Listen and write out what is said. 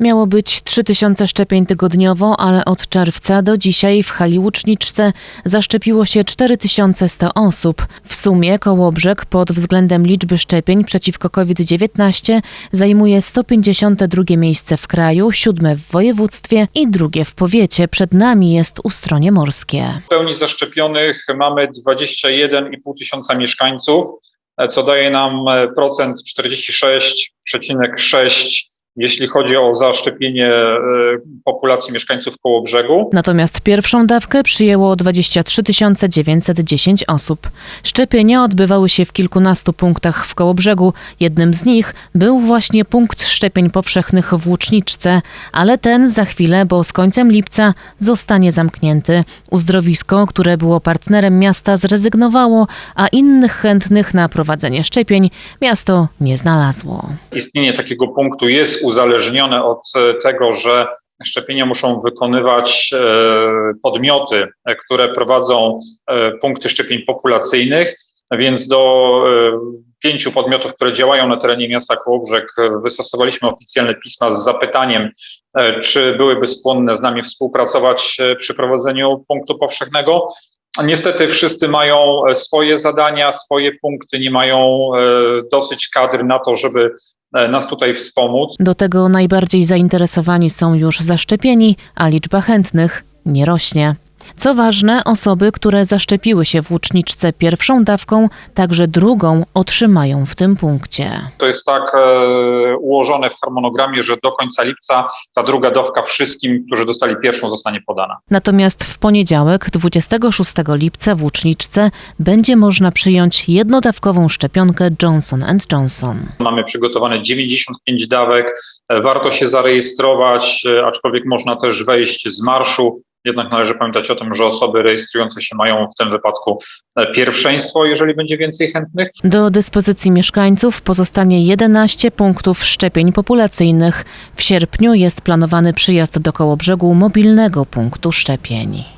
Miało być 3000 szczepień tygodniowo, ale od czerwca do dzisiaj w hali łuczniczce zaszczepiło się 4100 osób. W sumie Kołobrzeg pod względem liczby szczepień przeciwko COVID-19 zajmuje 152 miejsce w kraju, siódme w województwie i drugie w powiecie. Przed nami jest Ustronie Morskie. W pełni zaszczepionych mamy 21,5 tysiąca mieszkańców, co daje nam procent 46,6, jeśli chodzi o zaszczepienie e, populacji mieszkańców koło brzegu. Natomiast pierwszą dawkę przyjęło 23 910 osób. Szczepienia odbywały się w kilkunastu punktach w Kołobrzegu. Jednym z nich był właśnie punkt szczepień powszechnych w Łuczniczce, ale ten za chwilę, bo z końcem lipca zostanie zamknięty. Uzdrowisko, które było partnerem miasta, zrezygnowało, a innych chętnych na prowadzenie szczepień miasto nie znalazło. Istnienie takiego punktu jest uzależnione od e, tego, że szczepienia muszą wykonywać e, podmioty, e, które prowadzą punkty szczepień populacyjnych, więc do pięciu podmiotów, które działają na terenie miasta Kołobrzeg, wystosowaliśmy oficjalne pisma z zapytaniem, czy byłyby skłonne z nami współpracować przy prowadzeniu punktu powszechnego. Niestety wszyscy mają e, swoje zadania, swoje punkty, nie mają e, dosyć kadr na to, żeby e, nas tutaj wspomóc. Do tego najbardziej zainteresowani są już zaszczepieni, a liczba chętnych nie rośnie. Co ważne, osoby, które zaszczepiły się w łuczniczce pierwszą dawką, także drugą otrzymają w tym punkcie. To jest tak e, ułożone w harmonogramie, że do końca lipca ta druga dawka wszystkim, którzy dostali pierwszą, zostanie podana. Natomiast w poniedziałek, 26 lipca w łuczniczce będzie można przyjąć jednodawkową szczepionkę Johnson Johnson. Mamy przygotowane 95 dawek. E, Warto się zarejestrować, e, aczkolwiek można też wejść z marszu. Jednak należy pamiętać o tym, że osoby rejestrujące się mają w tym wypadku e, pierwszeństwo, jeżeli będzie więcej chętnych. Do dyspozycji mieszkańców pozostanie 11 punktów szczepień populacyjnych. W sierpniu jest planowany przyjazd do Kołobrzegu mobilnego punktu szczepień.